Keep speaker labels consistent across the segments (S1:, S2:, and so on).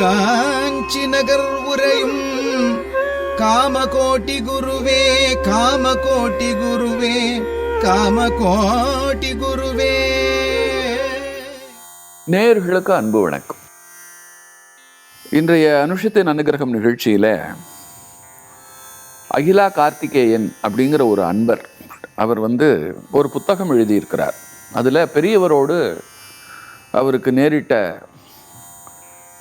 S1: காஞ்சி நகர் உரையும் காமகோட்டி குருவே காமகோட்டி குருவே காமகோட்டி குருவே.
S2: நேயர்களுக்கு அன்பு வணக்கம். இன்றைய அனுஷத்தின் அனுகிரகம் நிகழ்ச்சியில் அகிலா கார்த்திகேயன் அப்படிங்கிற ஒரு அன்பர் அவர் வந்து ஒரு புத்தகம் எழுதியிருக்கிறார். அதில் பெரியவரோடு அவருக்கு நேரிட்ட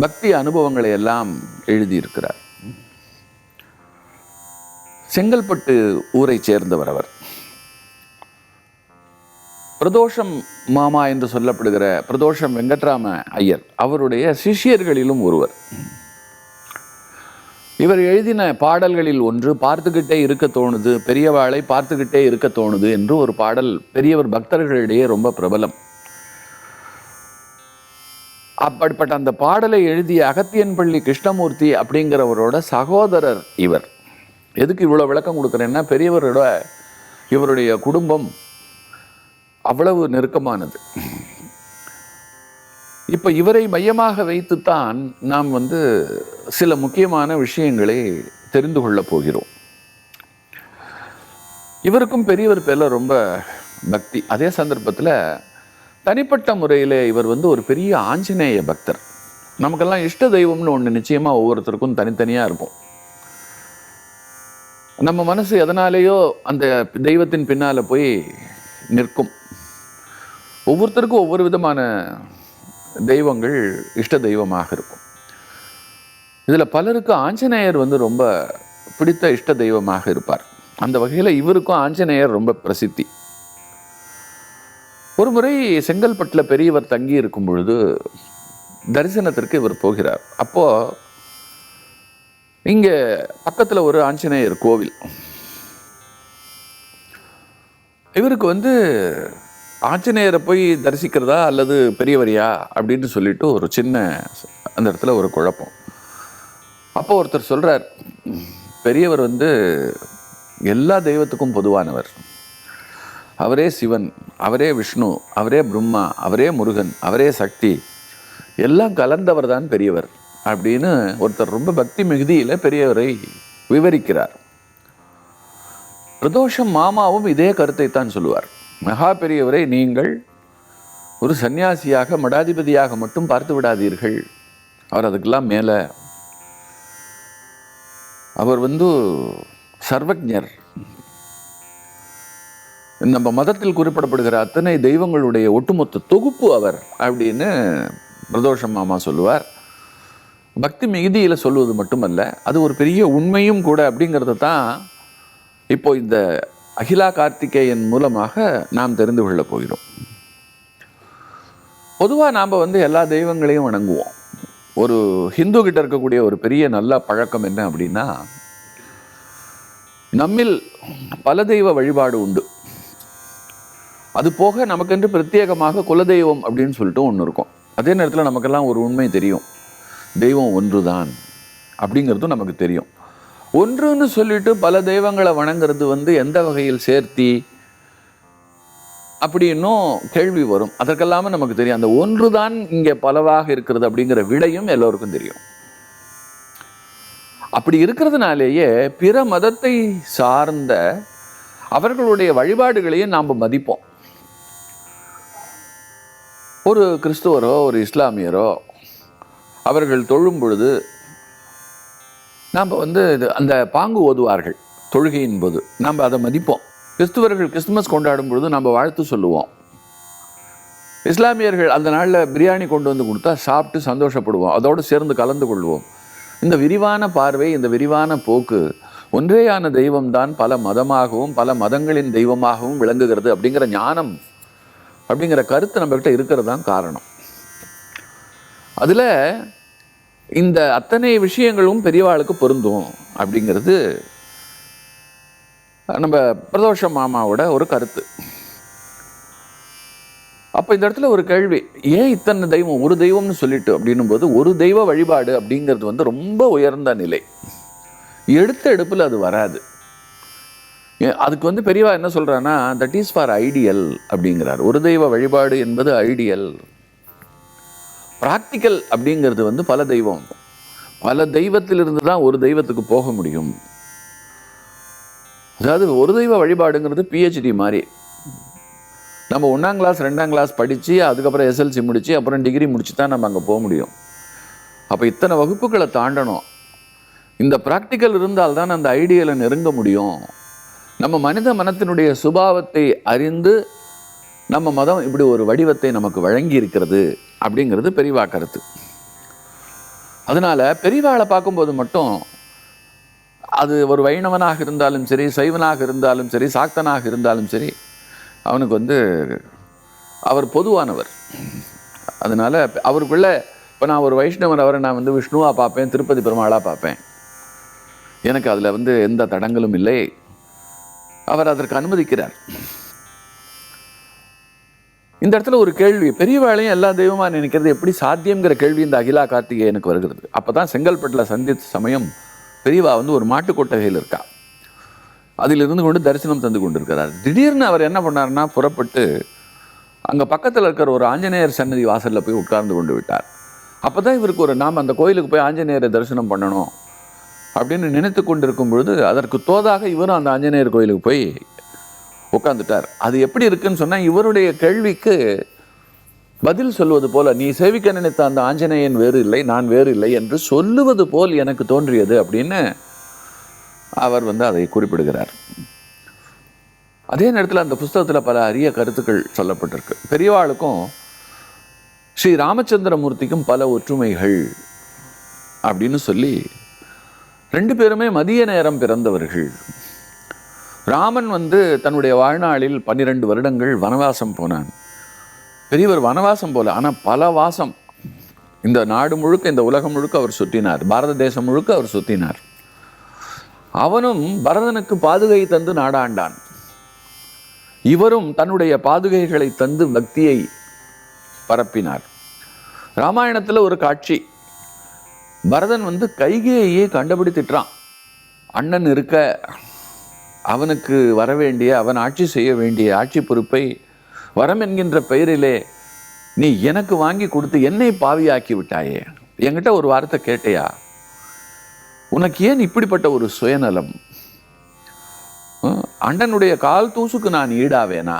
S2: பக்தி அனுபவங்களை எல்லாம் எழுதியிருக்கிறார். செங்கல்பட்டு ஊரை சேர்ந்தவர் அவர். பிரதோஷம் மாமா என்று சொல்லப்படுகிற பிரதோஷம் வெங்கட்ராம ஐயர் அவருடைய சிஷ்யர்களிலும் ஒருவர். இவர் எழுதின பாடல்களில் ஒன்று பார்த்துக்கிட்டே இருக்க தோணுது பெரியவாளை பார்த்துக்கிட்டே இருக்க தோணுது என்று ஒரு பாடல் பெரியவர் பக்தர்களிடையே ரொம்ப பிரபலம். அப்படிப்பட்ட அந்த பாடலை எழுதிய அகத்தியன்பள்ளி கிருஷ்ணமூர்த்தி அப்படிங்கிறவரோட சகோதரர் இவர். எதுக்கு இவ்வளோ விளக்கம் கொடுக்குறேன்னா பெரியவரோட இவருடைய குடும்பம் அவ்வளவு நெருக்கமானது. இப்போ இவரை மையமாக வைத்துத்தான் நாம் வந்து சில முக்கியமான விஷயங்களை தெரிந்து கொள்ளப் போகிறோம். இவருக்கும் பெரியவர் பேரில் ரொம்ப பக்தி. அதே சந்தர்ப்பத்தில் தனிப்பட்ட முறையில் இவர் வந்து ஒரு பெரிய ஆஞ்சநேய பக்தர். நமக்கெல்லாம் இஷ்ட தெய்வம்னு ஒன்று நிச்சயமாக ஒவ்வொருத்தருக்கும் தனித்தனியாக இருக்கும். நம்ம மனசு எதனாலேயோ அந்த தெய்வத்தின் பின்னால் போய் நிற்கும். ஒவ்வொருத்தருக்கும் ஒவ்வொரு விதமான தெய்வங்கள் இஷ்ட தெய்வமாக இருக்கும். இதில் பலருக்கு ஆஞ்சநேயர் வந்து ரொம்ப பிடித்த இஷ்ட தெய்வமாக இருப்பார். அந்த வகையில் இவருக்கும் ஆஞ்சநேயர் ரொம்ப பிரசித்தி. ஒரு முறை செங்கல்பட்டில் பெரியவர் தங்கி இருக்கும் பொழுது தரிசனத்திற்கு இவர் போகிறார். அப்போது இங்கே பக்கத்தில் ஒரு ஆஞ்சநேயர் கோவில். இவருக்கு வந்து ஆஞ்சநேயரை போய் தரிசிக்கிறதா அல்லது பெரியவரியா அப்படின்னு சொல்லிட்டு ஒரு சின்ன அந்த இடத்துல ஒரு குழப்பம். அப்போ ஒருத்தர் சொல்கிறார் பெரியவர் வந்து எல்லா தெய்வத்துக்கும் பொதுவானவர். அவரே சிவன். அவரே விஷ்ணு அவரே பிரம்மா அவரே முருகன் அவரே சக்தி. எல்லாம் கலந்தவர் தான் பெரியவர் அப்படின்னு ஒருத்தர் ரொம்ப பக்தி மிகுதியில் பெரியவரை விவரிக்கிறார். பிரதோஷம் மாமாவும் இதே கருத்தை தான் சொல்லுவார். மகா பெரியவரை நீங்கள் ஒரு சந்நியாசியாக மடாதிபதியாக மட்டும் பார்த்து விடாதீர்கள். அவர் அதுக்கெல்லாம் மேலே. அவர் வந்து சர்வஜர். நம்ம மதத்தில் குறிப்பிடப்படுகிற அத்தனை தெய்வங்களுடைய ஒட்டுமொத்த தொகுப்பு அவர் அப்படின்னு பிரதோஷம் மாமா சொல்லுவார். பக்தி மிகுதியில் சொல்வது மட்டுமல்ல அது ஒரு பெரிய உண்மையும் கூட அப்படிங்கிறத தான் இப்போ இந்த அகிலா கார்த்திகேயன் மூலமாக நாம் தெரிந்து கொள்ளப் போகிறோம். பொதுவாக நாம் வந்து எல்லா தெய்வங்களையும் வணங்குவோம். ஒரு ஹிந்து கிட்ட இருக்கக்கூடிய ஒரு பெரிய நல்ல பழக்கம் என்ன அப்படின்னா நம்மில் பல தெய்வ வழிபாடு உண்டு. அது போக நமக்கென்று பிரத்யேகமாக குலதெய்வம் அப்படின்னு சொல்லிட்டு ஒன்று இருக்கும். அதே நேரத்தில் நமக்கெல்லாம் ஒரு உண்மை தெரியும். தெய்வம் ஒன்று தான் அப்படிங்கிறதும் நமக்கு தெரியும். ஒன்றுன்னு சொல்லிட்டு பல தெய்வங்களை வணங்குறது வந்து எந்த வகையில் சேர்த்தி அப்படின்னும் கேள்வி வரும். அதற்கெல்லாமே நமக்கு தெரியும். அந்த ஒன்று தான் இங்கே பலவாக இருக்கிறது அப்படிங்கிற விடையும் எல்லோருக்கும் தெரியும். அப்படி இருக்கிறதுனாலேயே பிற மதத்தை சார்ந்த அவர்களுடைய வழிபாடுகளையும் நாம் மதிப்போம். ஒரு கிறிஸ்துவரோ ஒரு இஸ்லாமியரோ அவர்கள் தொழும் பொழுது நாம் வந்து இது அந்த பாங்கு ஓதுவார்கள் தொழுகையின் போது. நாம் அதை மதிப்போம். கிறிஸ்துவர்கள் கிறிஸ்துமஸ் கொண்டாடும் பொழுது நம்ம வாழ்த்து சொல்லுவோம். இஸ்லாமியர்கள் அந்த நாளில் பிரியாணி கொண்டு வந்து கொடுத்தா சாப்பிட்டு சந்தோஷப்படுவோம். அதோடு சேர்ந்து கலந்து கொள்வோம். இந்த விரிவான பார்வை இந்த விரிவான போக்கு ஒன்றேயான தெய்வம்தான் பல மதமாகவும் பல மதங்களின் தெய்வமாகவும் விளங்குகிறது அப்படிங்கிற ஞானம் அப்படிங்கிற கருத்து நம்மகிட்ட இருக்கிறது தான் காரணம். அதில் இந்த அத்தனை விஷயங்களும் பெரியவாளுக்கு பொருந்தும் அப்படிங்கிறது நம்ம பிரதோஷ மாமாவோட ஒரு கருத்து. அப்போ இந்த இடத்துல ஒரு கேள்வி ஏன் இத்தனை தெய்வம் ஒரு தெய்வம்னு சொல்லிட்டு அப்படின்னும் போது ஒரு தெய்வ வழிபாடு அப்படிங்கிறது வந்து ரொம்ப உயர்ந்த நிலை. எடுத்த எடுப்பில் அது வராது. அதுக்கு வந்து பெரியவா என்ன சொல்றான்னா தட் இஸ் ஃபார் ஐடியல் அப்படிங்கிறார். ஒரு தெய்வ வழிபாடு என்பது ஐடியல் ப்ராக்டிக்கல் அப்படிங்கிறது வந்து பல தெய்வம். பல தெய்வத்திலிருந்து தான் ஒரு தெய்வத்துக்கு போக முடியும். அதாவது ஒரு தெய்வ வழிபாடுங்கிறது பிஹெச்டி மாதிரி. நம்ம ஒன்றாம் கிளாஸ் ரெண்டாம் கிளாஸ் படித்து அதுக்கப்புறம் எஸ்எல்சி முடித்து அப்புறம் டிகிரி முடிச்சு தான் நம்ம அங்கே போக முடியும். அப்போ இத்தனை வகுப்புகளை தாண்டணும். இந்த ப்ராக்டிக்கல் இருந்தால் தான் அந்த ஐடியலை நெருங்க முடியும். நம்ம மனித மனத்தினுடைய சுபாவத்தை அறிந்து நம்ம மதம் இப்படி ஒரு வடிவத்தை நமக்கு வழங்கி இருக்கிறது அப்படிங்கிறது பெரிவா கருத்து. அதனால் பெரிவாளை பார்க்கும்போது மட்டும் அது ஒரு வைணவனாக இருந்தாலும் சரி சைவனாக இருந்தாலும் சரி சாக்தனாக இருந்தாலும் சரி அவனுக்கு வந்து அவர் பொதுவானவர். அதனால் அவருக்குள்ளே இப்போ நான் ஒரு வைஷ்ணவர் அவரை நான் வந்து விஷ்ணுவாக பார்ப்பேன் திருப்பதி பெருமாளாக பார்ப்பேன். எனக்கு அதில் வந்து எந்த தடங்களும் இல்லை. அவர் அதற்கு அனுமதிக்கிறார். இந்த இடத்துல ஒரு கேள்வி பெரியவாளையும் எல்லா தெய்வமாக நினைக்கிறது எப்படி சாத்தியங்கிற கேள்வி இந்த அகிலா கார்த்திகேயனுக்கு வருகிறது. அப்போ தான் செங்கல்பட்டில் சந்தித்த சமயம் பெரியவா வந்து ஒரு மாட்டுக் கொட்டகையில் இருக்கா. அதிலிருந்து கொண்டு தரிசனம் தந்து கொண்டிருக்கிறார். திடீர்னு அவர் என்ன பண்ணார்னா புறப்பட்டு அங்கே பக்கத்தில் இருக்கிற ஒரு ஆஞ்சநேயர் சன்னதி வாசலில் போய் உட்கார்ந்து கொண்டு விட்டார். அப்போ தான் இவருக்கு ஒரு நாம் அந்த கோயிலுக்கு போய் ஆஞ்சநேயரை தரிசனம் பண்ணணும். அப்படின்னு நினைத்து கொண்டிருக்கும் பொழுது அதற்கு தோதாக இவரும் அந்த ஆஞ்சநேயர் கோயிலுக்கு போய் உட்காந்துட்டார் அது எப்படி இருக்குன்னு சொன்னால் இவருடைய கேள்விக்கு பதில் சொல்வது போல நீ சேவிக்க நினைத்த அந்த ஆஞ்சநேயன் வேறு இல்லை நான் வேறு இல்லை என்று சொல்லுவது போல் எனக்கு தோன்றியது அப்படின்னு அவர் வந்து அதை குறிப்பிடுகிறார். அதே நேரத்தில் அந்த புஸ்தகத்தில் பல அரிய கருத்துக்கள் சொல்லப்பட்டிருக்கு. பெரியவாளுக்கும் ஸ்ரீ ராமச்சந்திரமூர்த்திக்கும் பல ஒற்றுமைகள் அப்படின்னு சொல்லி ரெண்டு பேருமே மதிய நேரம் பிறந்தவர்கள். ராமன் வந்து தன்னுடைய வாழ்நாளில் பன்னிரண்டு வருடங்கள் வனவாசம் போனான். பெரியவர் வனவாசம் போல ஆனால் பல வாசம். இந்த நாடு முழுக்க இந்த உலகம் முழுக்க அவர் சுற்றினார் பாரத தேசம் முழுக்க அவர் சுற்றினார் அவனும் பரதனுக்கு பாதுகை தந்து நாடாண்டான். இவரும் தன்னுடைய பாதுகைகளை தந்து பக்தியை பரப்பினார். ராமாயணத்தில் ஒரு காட்சி. பரதன் வந்து கைகேயே கண்டபடி திட்டுறான் அண்ணன் இருக்க அவனுக்கு வர வேண்டிய அவன் ஆட்சி செய்ய வேண்டிய ஆட்சி பொறுப்பை வரம் என்கின்ற பெயரிலே நீ எனக்கு வாங்கி கொடுத்து என்னை பாவியாக்கி விட்டாயே. என்கிட்ட ஒரு வார்த்தை கேட்டையா? உனக்கு ஏன் இப்படிப்பட்ட ஒரு சுயநலம்? அண்ணனுடைய கால் தூசுக்கு நான் ஈடாவேனா?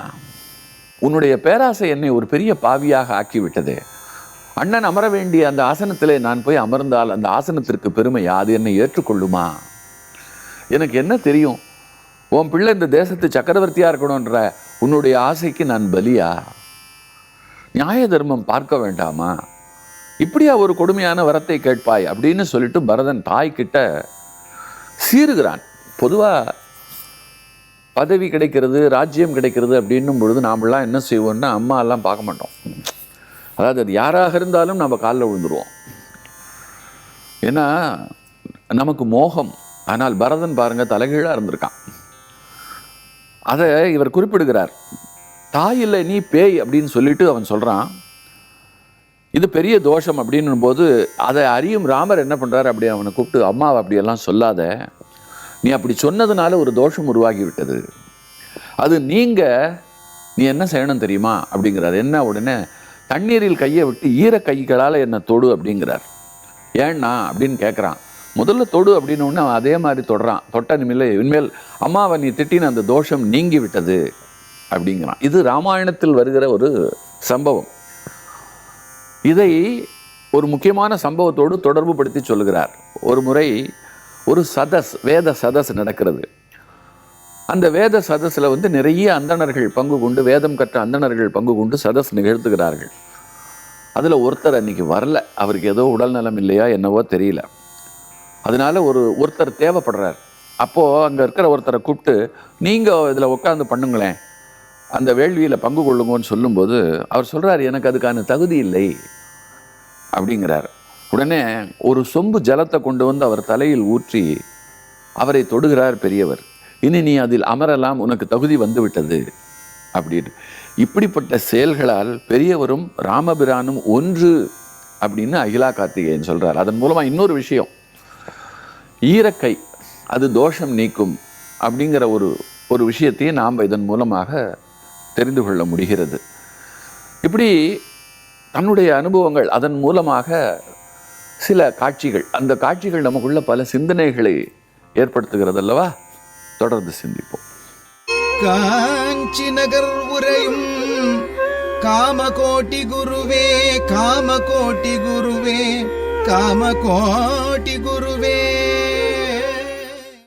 S2: உன்னுடைய பேராசை என்னை ஒரு பெரிய பாவியாக ஆக்கிவிட்டதே. அண்ணன் அமர வேண்டிய அந்த ஆசனத்திலே நான் போய் அமர்ந்தால் அந்த ஆசனத்திற்கு பெருமை அது என்னை ஏற்றுக்கொள்ளுமா? எனக்கு என்ன தெரியும்? உன் பிள்ளை இந்த தேசத்து சக்கரவர்த்தியாக இருக்கணுன்ற உன்னுடைய ஆசைக்கு நான் பலியா? நியாய தர்மம் பார்க்க வேண்டாமா? இப்படியா ஒரு கொடுமையான வரத்தை கேட்பாய் அப்படின்னு சொல்லிட்டு பரதன் தாய்கிட்ட சீறுகிறான். பொதுவாக பதவி கிடைக்கிறது ராஜ்யம் கிடைக்கிறது அப்படின்னும் பொழுது நாமெல்லாம் என்ன செய்வோம்னா அம்மா எல்லாம் பார்க்க மாட்டோம். அதாவது அது யாராக இருந்தாலும் நம்ம காலில் விழுந்துருவோம். ஏன்னா நமக்கு மோகம். ஆனால் பரதன் பாருங்க தலைகீழாக இருந்திருக்கான். அதை இவர் குறிப்பிடுகிறார். தாய் இல்லை நீ பேய் அப்படின்னு சொல்லிட்டு அவன் சொல்கிறான் இது பெரிய தோஷம் அப்படின்னும் போது அதை அறியும் ராமர் என்ன பண்ணுறாரு அப்படி அவனை கூப்பிட்டு அம்மாவை அப்படியெல்லாம் சொல்லாத. நீ அப்படி சொன்னதுனால ஒரு தோஷம் உருவாகி விட்டது அது நீங்க நீ என்ன செய்யணும் தெரியுமா? அப்படிங்கிறார். என்ன உடனே தண்ணீரில் கையை விட்டு ஈர கைகளால் என்னை தொடு அப்படிங்கிறார். ஏன்னா அப்படின்னு கேட்குறான் முதல்ல தொடு அப்படின்னு ஒன்று அவன் அதே மாதிரி தொடுறான். தொட்ட நிமில இனிமேல் அம்மாவை நீ திட்டின அந்த தோஷம் நீங்கி விட்டது அப்படிங்கிறான். இது ராமாயணத்தில் வருகிற ஒரு சம்பவம். இதை ஒரு முக்கியமான சம்பவத்தோடு தொடர்பு படுத்தி சொல்லுகிறார். ஒரு முறை ஒரு சதஸ் வேத சதஸ் நடக்கிறது. அந்த வேத சதஸில் வந்து நிறைய அந்தணர்கள் பங்கு கொண்டு வேதம் கற்ற அந்தணர்கள் பங்கு கொண்டு சதஸ் நிகழ்த்துகிறார்கள். அதில் ஒருத்தர் அன்றைக்கி வரல. அவருக்கு ஏதோ உடல் நலம் இல்லையா என்னவோ தெரியல. அதனால் ஒரு ஒருத்தர் தேவைப்படுறார். அப்போது அங்கே இருக்கிற ஒருத்தரை கூப்பிட்டு நீங்கள் இதில் உட்காந்து பண்ணுங்களேன். அந்த வேள்வியில் பங்கு கொள்ளுங்கன்னு சொல்லும்போது அவர் சொல்கிறார் எனக்கு அதுக்கான தகுதி இல்லை. அப்படிங்கிறார். உடனே ஒரு சொம்பு ஜலத்தை கொண்டு வந்து அவர் தலையில் ஊற்றி அவரை தொடுகிறார் பெரியவர். இனி நீ அதில் அமரலாம் உனக்கு தகுதி வந்துவிட்டது. அப்படின்னு இப்படிப்பட்ட செயல்களால் பெரியவரும் ராமபிரானும் ஒன்று அப்படின்னு அகிலா கார்த்திகேயன் சொல்கிறார் அதன் மூலமா இன்னொரு விஷயம். ஈரக்கை அது தோஷம் நீக்கும் அப்படிங்கிற ஒரு ஒரு விஷயத்தையே நாம் இதன் மூலமாக தெரிந்து கொள்ள முடிகிறது. இப்படி தன்னுடைய அனுபவங்கள் அதன் மூலமாக சில காட்சிகள் அந்த காட்சிகள் நமக்குள்ள பல சிந்தனைகளை ஏற்படுத்துகிறது அல்லவா? தொடர்ந்து சிந்திப்போம்.
S1: காஞ்சி நகர் உரையும் காமகோட்டி குருவே காமகோட்டி குருவே காமகோட்டி குருவே.